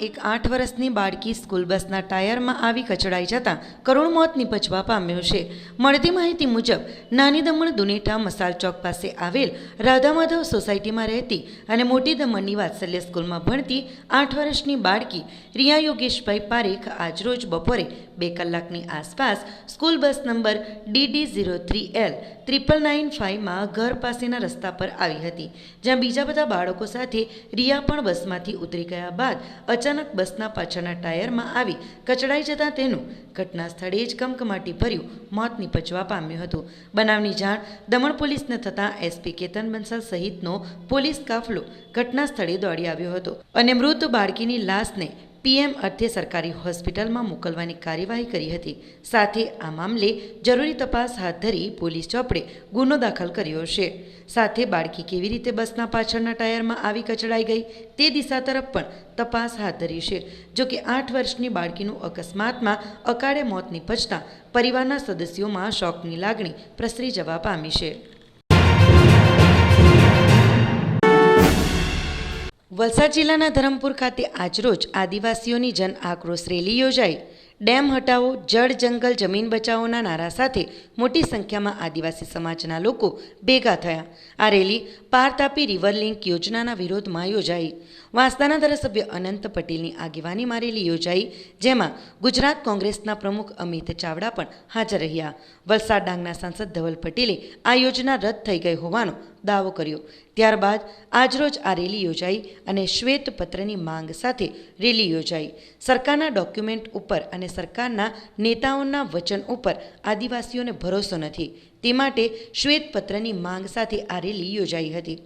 એક આઠ વર્ષની બાળકી સ્કૂલ બસના ટાયરમાં આવી કચડાઈ જતાં કરુણ મોત નિપજવા પામ્યું છે. મળતી માહિતી મુજબ, નાની દમણ દુનેઠા મસાલ ચોક પાસે આવેલ રાધા માધવ સોસાયટીમાં રહેતી અને મોટી દમણની વાત્સલ્ય સ્કૂલમાં ભણતી આઠ વર્ષની બાળકી રિયા યોગેશભાઈ પારેખ આજરોજ બપોરે બે કલાકની આસપાસ school bus number DD zero three L triple nine ફાઇવમાં ઘર પાસેના રસ્તા પર આવી હતી, જ્યાં બીજા બધા બાળકો સાથે રિયા પણ બસમાંથી ઉતરી ગયા બાદ અચાનક બસના પાછળના ટાયરમાં આવી કચડાઈ જતાં તેનું ઘટના સ્થળે જ કમકમાટી ભર્યું, મોત નિપજવા પામ્યું હતું. બનાવની જાણ દમણ પોલીસને થતાં એસપી કેતન બંસલ સહિતનો પોલીસ કાફલો ઘટના સ્થળે દોડી આવ્યો હતો અને મૃત બાળકીની લાશને પીએમ અર્થે સરકારી હોસ્પિટલમાં મોકલવાની કાર્યવાહી કરી હતી. સાથે આ મામલે જરૂરી તપાસ હાથ ધરી પોલીસ ચોપડે ગુનો દાખલ કર્યો છે. સાથે બાળકી કેવી રીતે બસના પાછળના ટાયરમાં આવી કચડાઈ ગઈ તે દિશા તરફ પણ તપાસ હાથ ધરી છે. જોકે આઠ વર્ષની બાળકીનું અકસ્માતમાં અકાળે મોત નિપજતા પરિવારના સદસ્યોમાં શોકની લાગણી પ્રસરી જવા પામી છે. વલસાડ જિલ્લાના ધરમપુર ખાતે આજરોજ આદિવાસીઓની જન આક્રોશ રેલી યોજાઈ. ડેમ હટાવો, જળ જંગલ, જમીન બચાવોના નારા સાથે મોટી સંખ્યામાં આદિવાસી સમાજના લોકો ભેગા થયા. આ રેલી પાર તાપી રિવર લિંક યોજનાના વિરોધમાં યોજાઈ. વાંસદાના ધારાસભ્ય અનંત પટેલની આગેવાનીમાં રેલી યોજાઈ, જેમાં ગુજરાત કોંગ્રેસના પ્રમુખ અમિત ચાવડા પણ હાજર રહ્યા. વલસાડ ડાંગના સાંસદ ધવલ પટેલે આ યોજના રદ થઈ ગઈ હોવાનો દાવો કર્યો. ત્યારબાદ આજરોજ આ રેલી યોજાઈ અને શ્વેતપત્રની માંગ સાથે રેલી યોજાઈ. સરકારના ડોક્યુમેન્ટ ઉપર અને સરકારના નેતાઓના વચન ઉપર આદિવાસીઓને ભરોસો નથી. તે માટે શ્વેતપત્રની માંગ સાથે આ રેલી યોજાઈ હતી.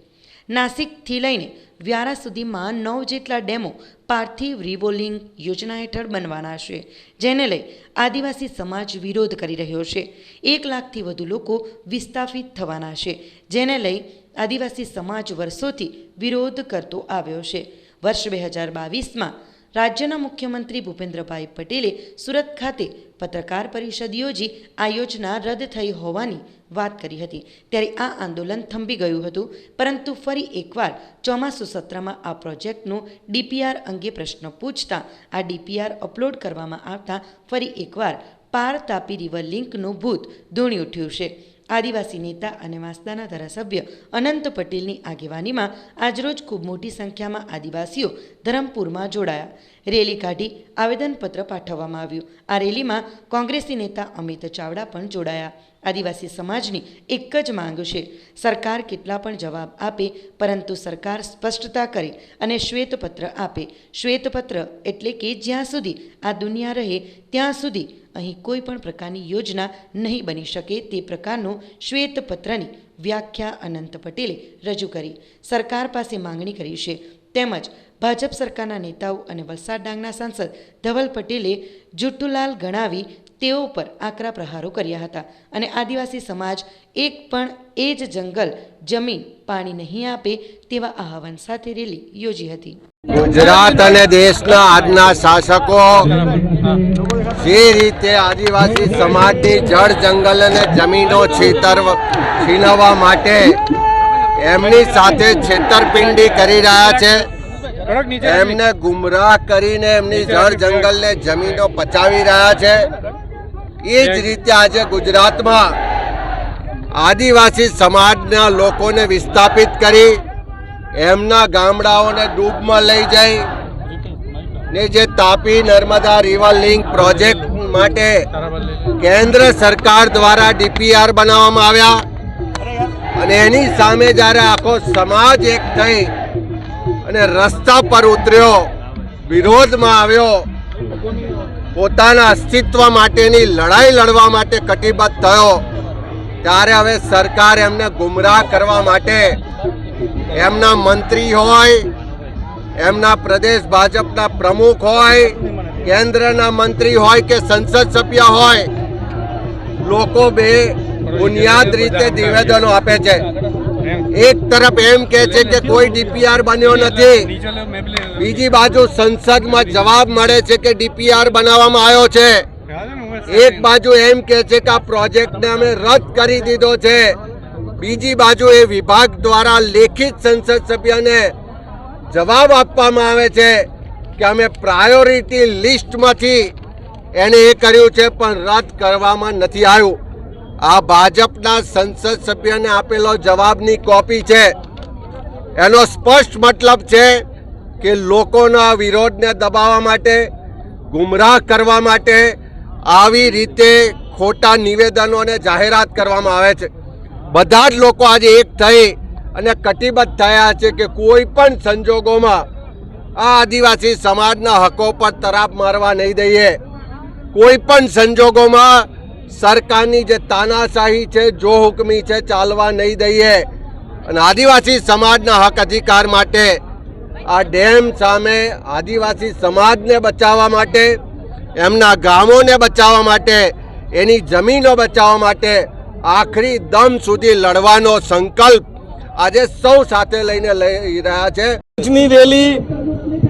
નાસિકથી લઈને વ્યારા સુધીમાં નવ જેટલા ડેમો પાર્થિવ રિવોલિંગ યોજના હેઠળ બનવાના છે, જેને લઈ આદિવાસી સમાજ વિરોધ કરી રહ્યો છે. એક લાખથી વધુ લોકો વિસ્થાપિત થવાના છે, જેને લઈ આદિવાસી સમાજ વર્ષોથી વિરોધ કરતો આવ્યો છે. વર્ષ બે હજાર બાવીસમાં રાજ્યના મુખ્યમંત્રી ભૂપેન્દ્રભાઈ પટેલે સુરત ખાતે પત્રકાર પરિષદ યોજી આ યોજના રદ થઈ હોવાની વાત કરી હતી. ત્યારે આ આંદોલન થંભી ગયું હતું. પરંતુ ફરી એકવાર ચોમાસુ સત્રમાં આ પ્રોજેક્ટનું ડીપીઆર અંગે પ્રશ્ન પૂછતા આ ડીપીઆર અપલોડ કરવામાં આવતા ફરી એકવાર પાર તાપી રિવર લિંકનું ભૂત ધૂણી ઉઠ્યું છે. આદિવાસી નેતા અને વાંસદાના ધારાસભ્ય અનંત પટેલની આગેવાનીમાં આજરોજ ખૂબ મોટી સંખ્યામાં આદિવાસીઓ ધરમપુરમાં જોડાયા. રેલી કાઢી આવેદનપત્ર પાઠવવામાં આવ્યું. આ રેલીમાં કોંગ્રેસી નેતા અમિત ચાવડા પણ જોડાયા. આદિવાસી સમાજની એક જ માંગ છે. સરકાર કેટલા પણ જવાબ આપે, પરંતુ સરકાર સ્પષ્ટતા કરે અને શ્વેતપત્ર આપે. શ્વેતપત્ર એટલે કે જ્યાં સુધી આ દુનિયા રહે, ત્યાં સુધી અહીં કોઈ પણ પ્રકારની યોજના નહીં બની શકે તે પ્રકારનો શ્વેતપત્રની વ્યાખ્યા અનંત પટેલે રજૂ કરી. સરકાર પાસે માંગણી કરી છે. તેમજ ભાજપ સરકારના નેતાઓ અને વલસાડ ડાંગના સાંસદ ધવલ પટેલે જુઠ્ઠુલાલ ગણાવી તેઓ પર આકરા પ્રહારો કર્યા હતા. અને આદિવાસી સમાજ એક પણ એ જ જંગલ જમીન પાણી નહીં આપે તેવા આહવાન સાથે રેલી યોજી હતી. ગુજરાત અને દેશના આજના શાસકો જે રીતે આદિવાસી સમાજની જળ જંગલ અને જમીનો છેતરવ છીનવવા માટે એમની સાથે છેતરપિંડી કરી રહ્યા છે, એમને ગુમરાહ કરીને એમની જળ જંગલને જમીનો પચાવી રહ્યા છે એ જ રીતે આજે ગુજરાતમાં આદિવાસી સમાજના લોકોને વિસ્થાપિત કરી એમના ગામડાઓને ડૂબમાં લઈ જઈ ને જે Tapi Narmada river link project માટે કેન્દ્ર સરકાર દ્વારા ડીપીઆર બનાવવામાં આવ્યા. અને એની સામે જ્યારે આખો સમાજ એક થઈ અને રસ્તા પર ઉતર્યો, વિરોધમાં આવ્યો પોતાના અસ્તિત્વ માટેની લડાઈ લડવા માટે કટિબદ્ધ થયો. ત્યારે હવે સરકાર એમને ગુમરાહ કરવા માટે એમના મંત્રી હોય, એમના પ્રદેશ ભાજપના પ્રમુખ હોય, કેન્દ્રના મંત્રી હોય કે સંસદ સભ્ય હોય, લોકો બે બુનિયાદ રીતે નિવેદનો આપે છે. એક તરફ એમ કે છે કે કોઈ ડીપીઆર બન્યો નથી. બીજી બાજુ સંસદમાં જવાબ મળે છે કે ડીપીઆર બનાવવામાં આવ્યો છે. એક બાજુ એમ કે છે કે આ પ્રોજેક્ટને અમે રદ કરી દીધો છે. બીજી બાજુ એ વિભાગ દ્વારા લેખિત સંસદ સભ્યને જવાબ આપવામાં આવે છે કે અમે પ્રાયોરિટી લિસ્ટમાંથી એને એ કર્યું છે, પણ રદ કરવામાં નથી આવ્યું. આ ભાજપના સંસદ સભ્યને આપેલો જવાબની કોપી છે. એનો સ્પષ્ટ મતલબ છે કે લોકોના વિરોધને દબાવવા માટે, ગુમરાહ કરવા માટે આવી રીતે ખોટા નિવેદનો અને જાહેરાત કરવામાં આવે છે. બધા જ લોકો આજે એક થઈ અને કટિબદ્ધ થયા છે કે કોઈ પણ સંજોગોમાં આ આદિવાસી સમાજના હકો પર તરાપ મારવા નહીં દઈએ. કોઈ પણ સંજોગોમાં સરકારની જે તાનાશાહી છે, જો હુકમી છે, ચાલવા નહીં દઈએ. અને આદિવાસી સમાજના હક અધિકાર માટે, આ ડેમ સામે આદિવાસી સમાજને બચાવવા માટે, એમના ગામોને બચાવવા માટે, એની જમીનો બચાવવા માટે આખરી દમ સુધી લડવાનો સંકલ્પ આજે સૌ સાથે લઈને લઈ રહ્યા છે. ની રેલી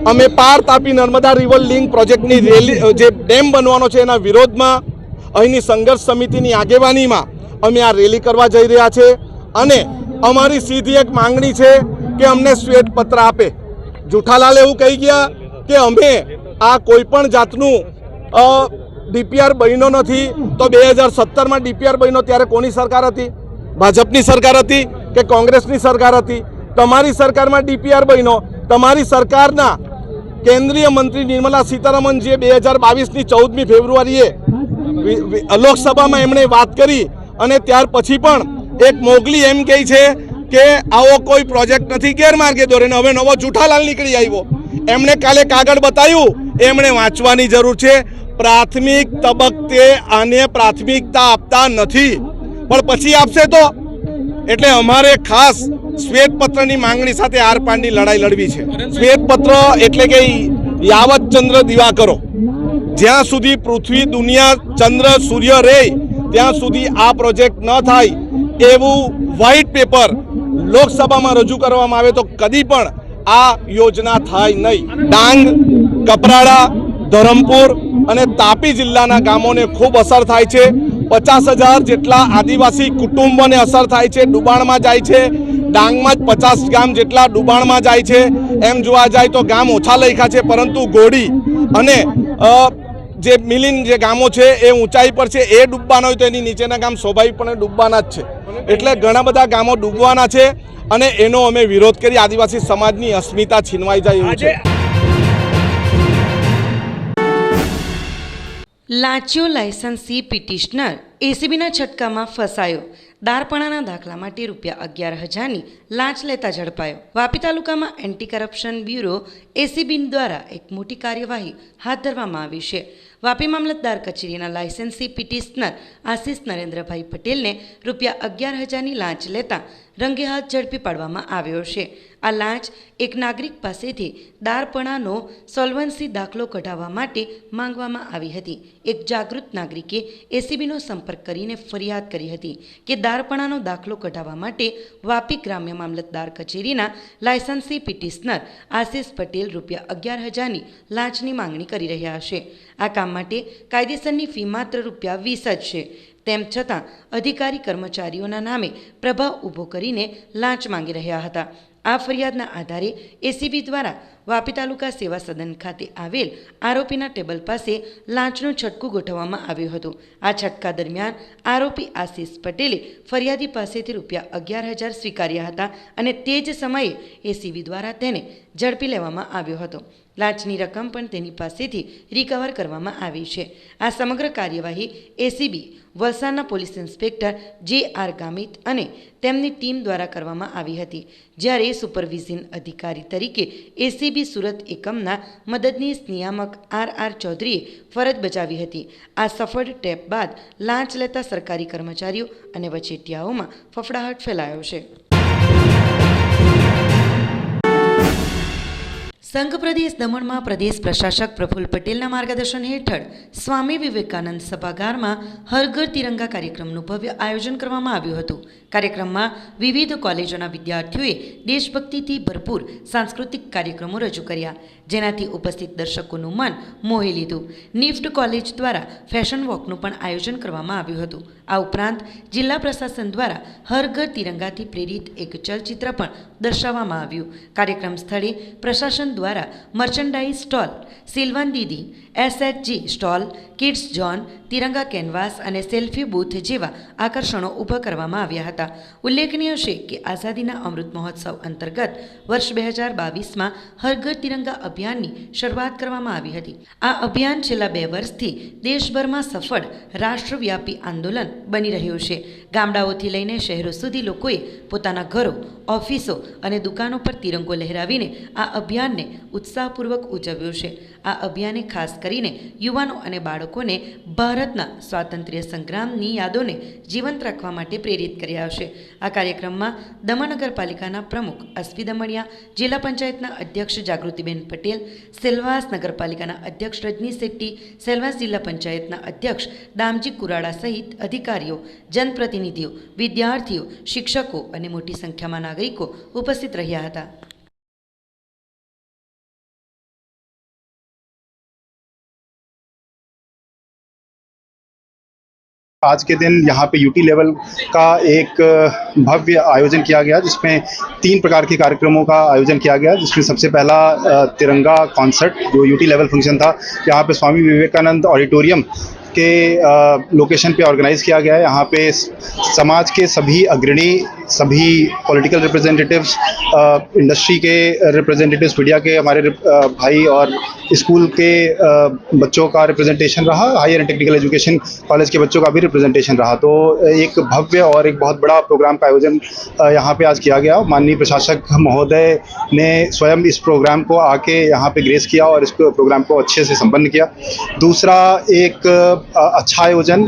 અમે પાર તાપી નર્મદા રિવર લિંક પ્રોજેક્ટની રેલી જે ડેમ બનવાનો છે એના વિરોધમાં અહીંની સંઘર્ષ સમિતિની આગેવાનીમાં અમે આ રેલી કરવા જઈ રહ્યા છે અને અમારી સીધી એક માંગણી છે કે અમને શ્વેતપત્ર આપે. જુઠાલાલ એવું કહી ગયા કે અમે આ કોઈપણ જાતનું ડીપીઆર બન્યો નથી તો બે હજાર સત્તરમાં ડીપીઆર બન્યો ત્યારે કોની સરકાર હતી? ભાજપની સરકાર હતી કે કોંગ્રેસની સરકાર હતી? તમારી સરકારમાં ડીપીઆર બન્યો. તમારી સરકારના કેન્દ્રીય મંત્રી નિર્મલા સીતારામનજીએ બે હજાર બાવીસની ચૌદમી ફેબ્રુઆરીએ લોકસભામાં એમણે વાત કરી અને ત્યાર પછી પણ એક મોગલી એમ કહે છે કે આવો કોઈ પ્રોજેક્ટ નથી ગેરમાર્ગે દોરે ને હવે નવો જૂઠાલાલ નીકળી આવ્યો. એમણે કાલે કાગળ બતાવ્યું. એમણે વાંચવાની જરૂર છે. પ્રાથમિક તબક્કે આને પ્રાથમિકતા આપતા નથી. પણ પછી આપશે તો? એટલે અમારે ખાસ શ્વેતપત્રની માંગણી સાથે આર પારની લડાઈ લડવી છે. શ્વેતપત્ર એટલે કે યાવત ચંદ્ર દિવાકરો. જ્યાં સુધી પૃથ્વી દુનિયા ચંદ્ર સૂર્ય રહે ત્યાં સુધી આ પ્રોજેક્ટ ન થાય એવું વ્હાઇટ પેપર લોકસભામાં રજૂ કરવામાં આવે તો કદી પણ આ યોજના થાય નહીં. ડાંગ, કપરાડા, ધરમપુર અને તાપી જિલ્લાના ગામોને ખૂબ અસર થાય છે. પચાસ હજાર જેટલા આદિવાસી કુટુંબોને અસર થાય છે, ડુબાણમાં જાય છે. ડાંગમાં જ પચાસ ગામ જેટલા ડુબાણમાં જાય છે. એમ જોવા જાય તો ગામ ઓછા લખ્યા છે, પરંતુ ગોડી અને જે મિલિન જે ગામો છે એ ઊંચાઈ પર છે, એ ડૂબવાના હોય તો એની નીચેના ગામ સ્વાભાવિકપણે ડૂબવાના જ છે. એટલે ઘણા બધા ગામો ડૂબવાના છે અને એનો અમે વિરોધ કરી. આદિવાસી સમાજની અસ્મિતા છીનવાઈ જાય છે. લાંચિયો લાયસન્સી પિટિશનર એસીબીના છટકામાં ફસાયો. દારપણાના દાખલા માટે રૂપિયા અગિયાર હજારની લાંચ લેતા ઝડપાયો. વાપી તાલુકામાં એન્ટી કરપ્શન બ્યુરો એસીબી દ્વારા એક મોટી કાર્યવાહી હાથ ધરવામાં આવી છે. વાપી મામલતદાર કચેરીના લાયસન્સી પિટિશનર આશિષ નરેન્દ્રભાઈ પટેલને રૂપિયા અગિયાર હજારની લાંચ લેતા રંગે હાથ ઝડપી પાડવામાં આવ્યો છે. આ લાંચ એક નાગરિક પાસેથી દારપણાનો સોલ્વન્સી દાખલો કઢાવવા માટે માંગવામાં આવી હતી. એક જાગૃત નાગરિકે એસીબીનો સંપર્ક કરીને ફરિયાદ કરી હતી કે દારપણાનો દાખલો કઢાવવા માટે વાપી ગ્રામ્ય મામલતદાર કચેરીના લાયસન્સી પિટિશનર આશિષ પટેલ રૂપિયા અગિયાર હજારની લાંચની માંગણી કરી રહ્યા છે. આ કામ માટે કાયદેસરની ફી માત્ર રૂપિયા વીસ જ છે. તેમ છતાં, અધિકારી કર્મચારીઓના નામે પ્રભાવ ઊભો કરીને લાંચ માંગી રહ્યા હતા. આ ફરિયાદના આધારે એસીબી દ્વારા વાપી તાલુકા સેવા સદન ખાતે આવેલ આરોપીના ટેબલ પાસે લાંચનું છટકું ગોઠવવામાં આવ્યું હતું. આ છટકા દરમિયાન આરોપી આશિષ પટેલે ફરિયાદી પાસેથી રૂપિયા અગિયાર હજાર સ્વીકાર્યા હતા અને તે જ સમયે એસીબી દ્વારા તેને ઝડપી લેવામાં આવ્યો હતો. લાંચની રકમ પણ તેની પાસેથી રિકવર કરવામાં આવી છે. આ સમગ્ર કાર્યવાહી એસીબી વલસાડના police inspector J R Gamit અને તેમની ટીમ દ્વારા કરવામાં આવી હતી, જ્યારે સુપરવિઝન અધિકારી તરીકે એસીબી સુરત એકમના મદદનીશ નિયામક આર આર ચૌધરીએ ફરજ બજાવી હતી. આ સફળ ટેપ બાદ લાંચ લેતા સરકારી કર્મચારીઓ અને વચેટિયાઓમાં ફફડાહટ ફેલાયો છે. સંઘ પ્રદેશ દમણમાં પ્રદેશ પ્રશાસક પ્રફુલ્લ પટેલના માર્ગદર્શન હેઠળ સ્વામી વિવેકાનંદ સભાગારમાં હરઘર તિરંગા કાર્યક્રમનું ભવ્ય આયોજન કરવામાં આવ્યું હતું. કાર્યક્રમમાં વિવિધ કોલેજોના વિદ્યાર્થીઓએ દેશભક્તિથી ભરપૂર સાંસ્કૃતિક કાર્યક્રમો રજૂ કર્યા. જેનાથી ઉપસ્થિત દર્શકોનું મન મોહી લીધું. નિફ્ટ કોલેજ દ્વારા ફેશન વોકનું પણ આયોજન કરવામાં આવ્યું હતું. આ ઉપરાંત જિલ્લા પ્રશાસન દ્વારા હર ઘર તિરંગાથી પ્રેરિત એક ચલચિત્ર પણ દર્શાવવામાં આવ્યું. કાર્યક્રમ સ્થળે પ્રશાસન દ્વારા merchandise stall Silvan Didi SHG stall, kids zone Tiranga canvas અને સેલ્ફી બૂથ જેવા આકર્ષણો ઊભા કરવામાં આવ્યા હતા. ઉલ્લેખનીય છે કે આઝાદીના અમૃત મહોત્સવ અંતર્ગત વર્ષ બે હજાર બાવીસમાં હર ઘર તિરંગા અભિયાનની શરૂઆત કરવામાં આવી હતી. આ અભિયાન છેલ્લા બે વર્ષથી દેશભરમાં સફળ રાષ્ટ્રવ્યાપી આંદોલન બની રહ્યું છે. ગામડાઓથી લઈને શહેરો સુધી લોકોએ પોતાના ઘરો, ઓફિસો અને દુકાનો પર તિરંગો લહેરાવીને આ અભિયાનને ઉત્સાહપૂર્વક ઉજવ્યો છે. આ અભિયાને ખાસ કરીને યુવાનો અને બાળકોને ભારતના સ્વાતંત્ર્ય સંગ્રામની યાદોને જીવંત રાખવા માટે પ્રેરિત કર્યા હશે આ કાર્યક્રમમાં દમણ નગરપાલિકાના પ્રમુખ અસ્વી દમણિયા, જિલ્લા પંચાયતના અધ્યક્ષ જાગૃતિબેન પટેલ, સેલવાસ નગરપાલિકાના અધ્યક્ષ રજની શેટ્ટી, સેલવાસ જિલ્લા પંચાયતના અધ્યક્ષ દામજી કુરાડા સહિત અધિકારીઓ, જનપ્રતિનિધિઓ, વિદ્યાર્થીઓ, શિક્ષકો અને મોટી સંખ્યામાં નાગરિકો ઉપસ્થિત રહ્યા હતા. आज के दिन यहाँ पे यूटी लेवल का एक भव्य आयोजन किया गया, जिसमें तीन प्रकार के कार्यक्रमों का आयोजन किया गया। जिसमें सबसे पहला तिरंगा कॉन्सर्ट जो यूटी लेवल फ़ंक्शन था, यहाँ पे स्वामी विवेकानंद ऑडिटोरियम के लोकेशन पे ऑर्गेनाइज किया गया है। यहाँ पे समाज के सभी अग्रणी, सभी पॉलिटिकल रिप्रेजेंटेटिव्स इंडस्ट्री के रिप्रेजेंटेटिव्स मीडिया के, हमारे भाई और स्कूल के बच्चों का रिप्रेजेंटेशन रहा। Higher and technical education college के बच्चों का भी रिप्रेजेंटेशन रहा। तो एक भव्य और एक बहुत बड़ा प्रोग्राम का आयोजन यहाँ पे आज किया गया। माननीय प्रशासक महोदय ने स्वयं इस प्रोग्राम को आके यहाँ पे ग्रेस किया और इस प्रोग्राम को अच्छे से संपन्न किया। दूसरा एक अच्छा आयोजन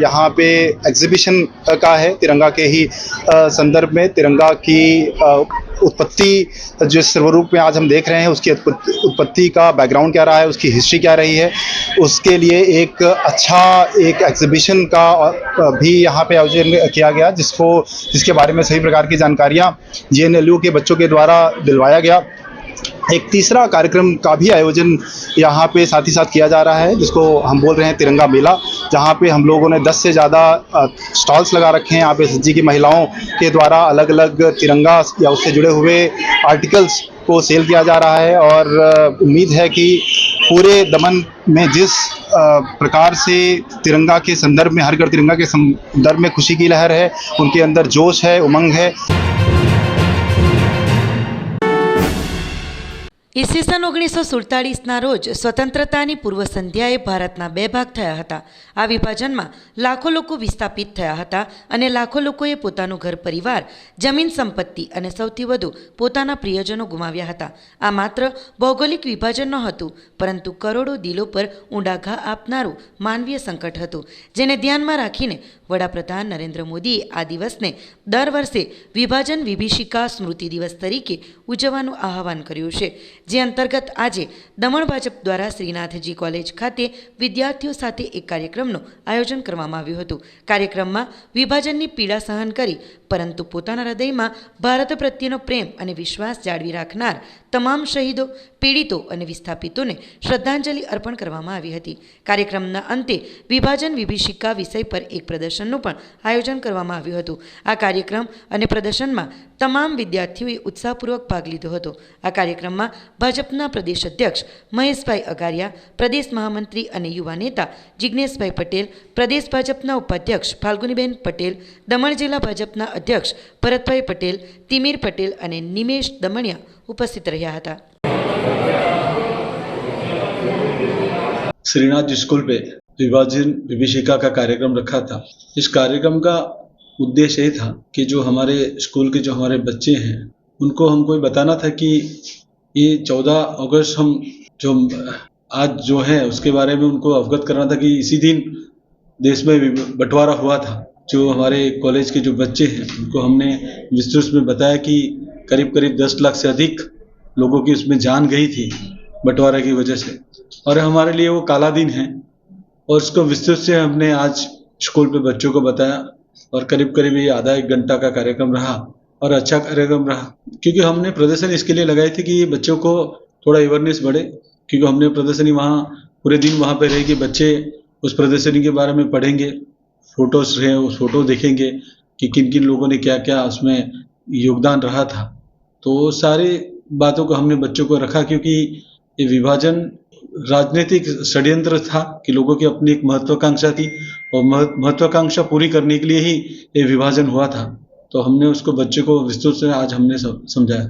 यहाँ पे एग्जीबिशन का है। तिरंगा के ही संदर्भ में तिरंगा की उत्पत्ति जिस स्वरूप में आज हम देख रहे हैं, उसकी उत्पत्ति उत्पत्ति का बैकग्राउंड क्या रहा है, उसकी हिस्ट्री क्या रही है, उसके लिए एक अच्छा एक एग्जीबिशन का भी यहाँ पे आयोजन किया गया, जिसको, जिसके बारे में सही प्रकार की जानकारियाँ जे के बच्चों के द्वारा दिलवाया गया। एक तीसरा कार्यक्रम का भी आयोजन यहाँ पे साथ ही साथ किया जा रहा है, जिसको हम बोल रहे हैं तिरंगा मेला, जहाँ पे हम लोगों ने 10 से ज़्यादा स्टॉल्स लगा रखे हैं। यहाँ पे सज्जी की महिलाओं के द्वारा अलग अलग तिरंगा या उससे जुड़े हुए आर्टिकल्स को सेल किया जा रहा है और उम्मीद है कि पूरे दमन में जिस प्रकार से तिरंगा के संदर्भ में, हर घर तिरंगा के संदर्भ में खुशी की लहर है, उनके अंदर जोश है, उमंग है। ઈસવીસન ઓગણીસો સુડતાળીસના રોજ સ્વતંત્રતાની પૂર્વ સંધ્યાએ ભારતના બે ભાગ થયા હતા. આ વિભાજનમાં લાખો લોકો વિસ્થાપિત થયા હતા અને લાખો લોકોએ પોતાનું ઘર, પરિવાર, જમીન, સંપત્તિ અને સૌથી વધુ પોતાના પ્રિયજનો ગુમાવ્યા હતા. આ માત્ર ભૌગોલિક વિભાજન ન હતું પરંતુ કરોડો દિલો પર ઊંડા ઘા આપનારું માનવીય સંકટ હતું, જેને ધ્યાનમાં રાખીને વડાપ્રધાન નરેન્દ્ર મોદીએ આ દિવસને દર વર્ષે વિભાજન વિભીષિકા સ્મૃતિ દિવસ તરીકે ઉજવવાનું આહવાન કર્યું છે જે અંતર્ગત આજે દમણ ભાજપ દ્વારા શ્રીનાથજી કોલેજ ખાતે વિદ્યાર્થીઓ સાથે એક કાર્યક્રમનું આયોજન કરવામાં આવ્યું હતું. કાર્યક્રમમાં વિભાજનની પીડા સહન કરી, પરંતુ પોતાના હૃદયમાં ભારત પ્રત્યેનો પ્રેમ અને વિશ્વાસ જાળવી રાખનાર તમામ શહીદો, પીડિતો અને વિસ્થાપિતોને શ્રદ્ધાંજલિ અર્પણ કરવામાં આવી હતી. કાર્યક્રમના અંતે વિભાજન વિભીષિકા વિષય પર એક પ્રદર્શનનું પણ આયોજન કરવામાં આવ્યું હતું. આ કાર્યક્રમ અને પ્રદર્શનમાં તમામ વિદ્યાર્થીઓએ ઉત્સાહપૂર્વક ભાગ લીધો હતો. આ કાર્યક્રમમાં ભાજપના પ્રદેશ અધ્યક્ષ મહેશભાઈ અગારિયા પ્રદેશ મહામંત્રી અને યુવા નેતા જિજ્ઞેશભાઈ પટેલ પ્રદેશ ભાજપના ઉપાધ્યક્ષ ફાલ્ગુનીબેન પટેલ દમણ જિલ્લા ભાજપના અધ્યક્ષ ભરતભાઈ પટેલ તિમીર પટેલ અને નિમેશ દમણિયા ઉપસ્થિત રહ્યા હતા श्रीनाथ स्कूल पे विभाजन विभीषिका का कार्यक्रम रखा था इस कार्यक्रम का उद्देश्य ये था कि जो हमारे स्कूल के जो हमारे बच्चे हैं उनको हमको ये बताना था कि ये चौदह अगस्त हम जो, आज जो है, उसके बारे में उनको अवगत करना था कि इसी दिन देश में बंटवारा हुआ था। जो हमारे कॉलेज के जो बच्चे हैं, उनको हमने विस्तृत में बताया कि करीब करीब दस लाख से अधिक लोगों की उसमें जान गई थी बंटवारा की वजह से। और हमारे लिए वो काला दिन है और उसको विस्तृत से हमने आज स्कूल पे बच्चों को बताया और करीब करीब ये आधा एक घंटा का कार्यक्रम रहा। और अच्छा कार्यक्रम रहा क्योंकि हमने प्रदर्शन इसके लिए लगाए थे कि बच्चों को थोड़ा अवेयरनेस बढ़े, क्योंकि हमने प्रदर्शनी वहाँ पूरे दिन वहाँ पे रहेगी बच्चे उस प्रदर्शनी के बारे में पढ़ेंगे फ़ोटोज़ रहे उस फ़ोटो देखेंगे कि किन किन लोगों ने क्या क्या उसमें योगदान रहा था। तो सारे बातों को हमने बच्चों को रखा क्योंकि ये विभाजन राजनीतिक षड्यंत्र था कि लोगों की अपनी एक महत्वाकांक्षा थी और महत्वाकांक्षा पूरी करने के लिए ही ये विभाजन हुआ था। तो हमने उसको बच्चे को विस्तृत से आज हमने सम- समझाया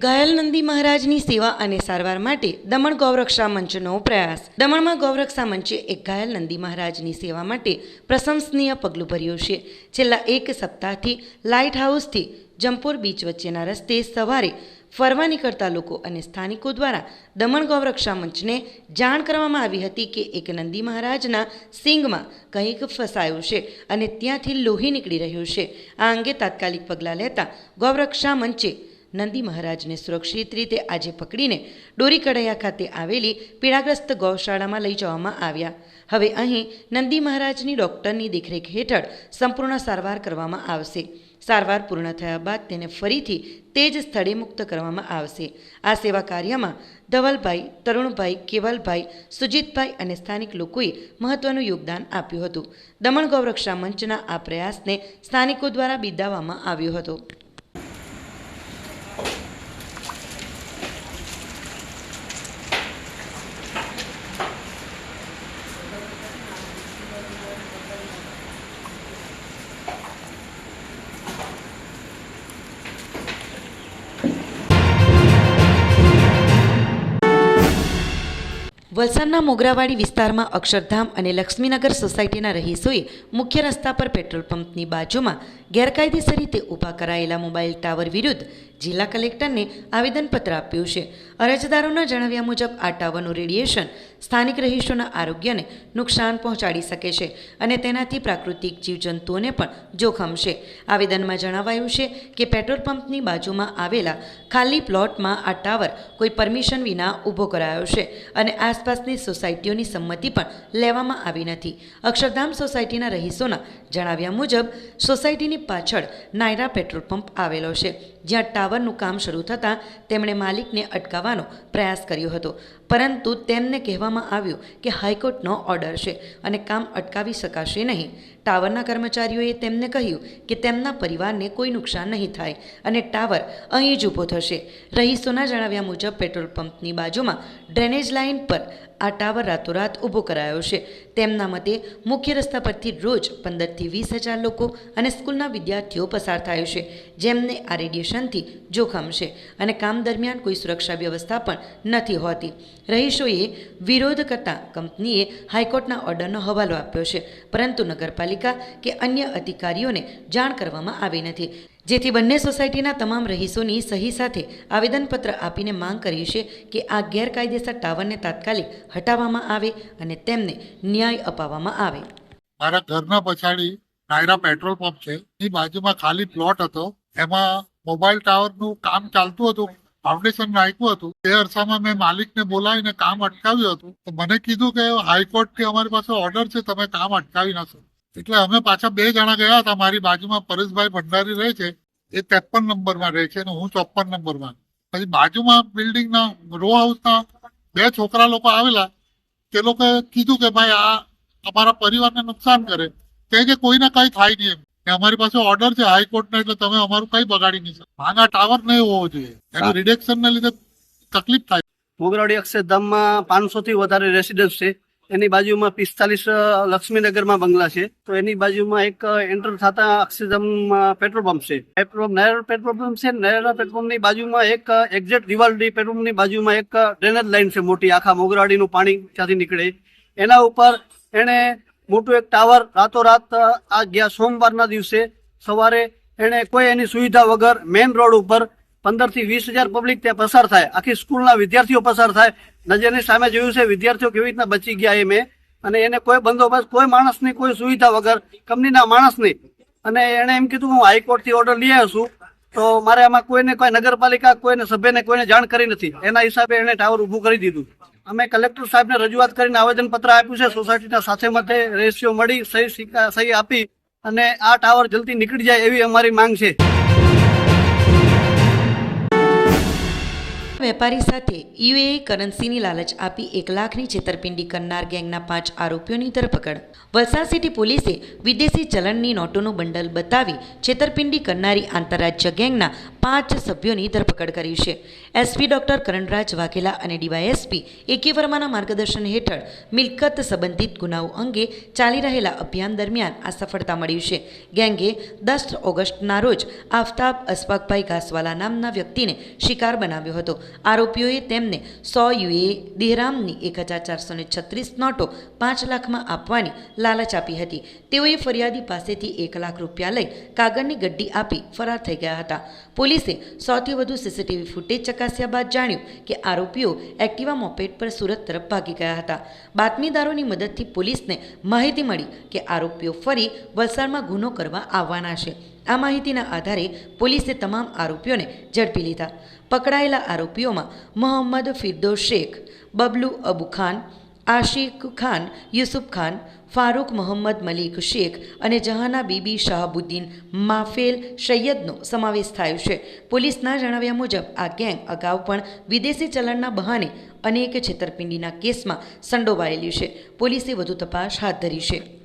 ઘાયલ નંદી મહારાજની સેવા અને સારવાર માટે દમણ ગૌરક્ષા મંચનો પ્રયાસ દમણમાં ગૌરક્ષા મંચે એક ઘાયલ નંદી મહારાજની સેવા માટે પ્રશંસનીય પગલું ભર્યું છે છેલ્લા એક સપ્તાહથી લાઇટ હાઉસથી જંપોર બીચ વચ્ચેના રસ્તે સવારે ફરવા નીકળતા લોકો અને સ્થાનિકો દ્વારા દમણ ગૌરક્ષા મંચને જાણ કરવામાં આવી હતી કે એક નંદી મહારાજના સિંગમાં કંઈક ફસાયું છે અને ત્યાંથી લોહી નીકળી રહ્યું છે. આ અંગે તાત્કાલિક પગલાં લેતા ગૌરક્ષા મંચે નંદી મહારાજને સુરક્ષિત રીતે આજે પકડીને ડોરી કડૈયા ખાતે આવેલી પીડાગ્રસ્ત ગૌશાળામાં લઈ જવામાં આવ્યા. હવે અહીં નંદી મહારાજની ડૉક્ટરની દેખરેખ હેઠળ સંપૂર્ણ સારવાર કરવામાં આવશે. સારવાર પૂર્ણ થયા બાદ તેને ફરીથી તે જ સ્થળે મુક્ત કરવામાં આવશે. આ સેવા કાર્યમાં ધવલભાઈ, તરુણભાઈ, કેવલભાઈ, સુજીતભાઈ અને સ્થાનિક લોકોએ મહત્વનું યોગદાન આપ્યું હતું. દમણ ગૌરક્ષા મંચના આ પ્રયાસને સ્થાનિકો દ્વારા બિરદાવવામાં આવ્યો હતો. વલસાડના મોગરાવાડી વિસ્તારમાં અક્ષરધામ અને લક્ષ્મીનગર સોસાયટીના રહીશોએ મુખ્ય રસ્તા પર પેટ્રોલ પંપની બાજુમાં ગેરકાયદેસર રીતે ઊભા કરાયેલા મોબાઈલ ટાવર વિરુદ્ધ જિલ્લા કલેક્ટરને આવેદનપત્ર આપ્યું છે. અરજદારોના જણાવ્યા મુજબ આ ટાવરનું રેડિયેશન સ્થાનિક રહીશોના આરોગ્યને નુકસાન પહોંચાડી શકે છે અને તેનાથી પ્રાકૃતિક જીવજંતુઓને પણ જોખમ છે. આવેદનમાં જણાવાયું છે કે પેટ્રોલ પંપની બાજુમાં આવેલા ખાલી પ્લોટમાં આ ટાવર કોઈ પરમિશન વિના ઊભો કરાયો છે અને આસપાસની સોસાયટીઓની સંમતિ પણ લેવામાં આવી નથી. અક્ષરધામ સોસાયટીના રહીશોના જણાવ્યા મુજબ, સોસાયટીની પાછળ નાયરા પેટ્રોલ પંપ આવેલો છે. જ્યાં ટાવરનું કામ શરૂ થતાં તેમણે માલિકને અટકાવવાનો પ્રયાસ કર્યો હતો. પરંતુ તેમને કહેવામાં આવ્યું કે હાઈકોર્ટનો ઓર્ડર છે અને કામ અટકાવી શકાશે નહીં. ટાવરના કર્મચારીઓએ તેમને કહ્યું કે તેમના પરિવારને કોઈ નુકસાન નહીં થાય અને ટાવર અહીં જ ઊભો થશે. રહીશોના જણાવ્યા મુજબ, પેટ્રોલ પંપની બાજુમાં ડ્રેનેજ લાઇન પર આ ટાવર રાતોરાત ઊભો કરાયો છે. તેમના મતે, મુખ્ય રસ્તા પરથી રોજ પંદરથી વીસ હજાર લોકો અને સ્કૂલના વિદ્યાર્થીઓ પસાર થાય છે, જેમને આ રેડિયેશનથી જોખમ છે અને કામ દરમિયાન કોઈ સુરક્ષા વ્યવસ્થા પણ નથી હોતી. રહીશોએ વિરોધ કરતા કંપનીએ હાઈકોર્ટના ઓર્ડરનો હવાલો આપ્યો છે. પરંતુ નગરપાલિકા કે અન્ય અધિકારીઓને જાણ કરવામાં આવી નથી. જેથી બંને સોસાયટીના તમામ રહીશોની સહી સાથે આવેદનપત્ર આપીને માંગ કરી છે કે આ ગેરકાયદેસર ટાવરને તાત્કાલિક હટાવવામાં આવે અને તેમને ન્યાય અપાવવામાં આવે. મારા ઘરના પછાડી નાયરા પેટ્રોલ પંપ છે. એની બાજુમાં ખાલી પ્લોટ હતો. એમાં મોબાઈલ ટાવરનું કામ ચાલતું હતું. ફાઉન્ડેશન નાખ્યું હતું. તે અરસામાં મેં માલિકને બોલાવીને કામ અટકાવ્યું હતું. તો મને કીધું કે હાઈકોર્ટથી અમારી પાસે ઓર્ડર છે, તમે કામ અટકાવી ના એટલે અમે પાછા બે જણા ગયા હતા. મારી બાજુમાં પરેશભાઈ ભંડારી રહે છે. એ ત્રેપન નંબરમાં રહે છે અને હું ચોપન નંબરમાં. પછી બાજુમાં બિલ્ડિંગના રો હાઉસના બે છોકરા લોકો આવેલા. તે લોકોએ કીધું કે ભાઈ આ અમારા પરિવારને નુકસાન કરે. તે કે કોઈને કઈ થાય નહીં એમ. ને અમારી પાસે ઓર્ડર છે હાઈકોર્ટનો એટલે તમે અમારું કઈ બગાડી નહીં શકો. માંગા ટાવર નહીં હોવો જોઈએ. એનું રિડક્શન ને લીધે તકલીફ થાય. મોગરાડી અક્ષરધામમાં પાંચસો થી વધારે રેસિડન્સ છે. એની બાજુમાં પિસ્તાલીસ લક્ષ્મીનગરમાં બંગલા છે. તો એની બાજુમાં એક એન્ટર થતા અક્ષરધામમાં પેટ્રોલ પંપ છે. પેટ્રોલ પંપ નહેર પેટ્રોલ પંપ છે. નહેરના પેટ્રોલ પંપની બાજુમાં એક એક્ઝેક્ટ રિવાલ્ડી પેટ્રોલ પંપની બાજુમાં એક ડ્રેનેજ લાઈન છે મોટી. આખા મોગરાડીનું પાણી ત્યાંથી નીકળે. એના ઉપર એણે મોટું એક ટાવર રાતોરાત આ ગયા સોમવારના દિવસે સવારે એણે કોઈ એની સુવિધા વગર મેઇન રોડ ઉપર પંદરથી વીસ હજાર પબ્લિક ત્યાં પસાર થાય. આખી સ્કૂલના વિદ્યાર્થીઓ પસાર થાય. નજરની સામે જોયું છે વિદ્યાર્થીઓ કેવી રીતના બચી ગયા એ મેં. અને એને કોઈ બંદોબસ્ત, કોઈ માણસની કોઈ સુવિધા વગર, કંપનીના માણસની. અને એણે એમ કીધું, હું હાઈકોર્ટથી ઓર્ડર લઈ આવ્યો છું. તો મારે આમાં કોઈને કોઈ નગરપાલિકા, કોઈને સભ્યને કોઈને જાણ કરી નથી. એના હિસાબે એણે ટાવર ઊભું કરી દીધું. અમે કલેક્ટર સાહેબને રજૂઆત કરીને આવેદનપત્ર આપ્યું છે. સોસાયટીના સાથે મતે રેશિયો મળી, સહી સહી આપી અને આ ટાવર જલ્દી નીકળી જાય એવી અમારી માંગ છે. વેપારી સાથે યુએઈ કરન્સીની લાલચ આપી એક લાખની છેતરપિંડી કરનાર ગેંગના પાંચ આરોપીઓની ધરપકડ. વલસાડ સિટી પોલીસે વિદેશી ચલણની નોટોનું બંડલ બતાવી છેતરપિંડી કરનારી આંતરરાજ્ય ગેંગના પાંચ સભ્યોની ધરપકડ કરી છે. એસપી ડોક્ટર કરણરાજ વાઘેલા અને ડીવાયએસપી એકે વર્માના માર્ગદર્શન હેઠળ મિલકત સંબંધિત ગુનાઓ અંગે ચાલી રહેલા અભિયાન દરમિયાન આ સફળતા મળી છે. ગેંગે દસ ઓગસ્ટના રોજ આફતાબ અસફાકભાઈ ઘાસવાલા નામના વ્યક્તિને શિકાર બનાવ્યો હતો. આરોપીઓએ તેમને સો યુએ દેહરામની એક હજાર ચારસો ને છત્રીસ નોટો પાંચ લાખમાં આપવાની લાલચ આપી હતી. તેઓએ ફરિયાદી પાસેથી એક લાખ રૂપિયા લઈ કાગળની ગડ્ડી આપી ફરાર થઈ ગયા હતા. પોલીસે સૌથી વધુ સીસીટીવી ફૂટેજ ચકાસ્યા બાદ જાણ્યું કે આરોપીઓ એક્ટિવા મોપેડ પર સુરત તરફ ભાગી ગયા હતા. બાતમીદારોની મદદથી પોલીસને માહિતી મળી કે આરોપીઓ ફરી વલસાડમાં ગુનો કરવા આવવાના છે. આ માહિતીના આધારે પોલીસે તમામ આરોપીઓને ઝડપી લીધા. પકડાયેલા આરોપીઓમાં મોહમ્મદ ફિરદો શેખ, બબલુ અબુ ખાન, આશિક ખાન, યુસુફ ખાન, ફારૂક મોહમ્મદ મલિક શેખ અને જહાના બીબી શાહબુદ્દીન માફેલ સૈયદનો સમાવેશ થયો છે. પોલીસના જણાવ્યા મુજબ, આ ગેંગ અગાઉ પણ વિદેશી ચલણના બહાને અનેક છેતરપિંડીના કેસમાં સંડોવાયેલી છે. પોલીસે વધુ તપાસ હાથ ધરી છે.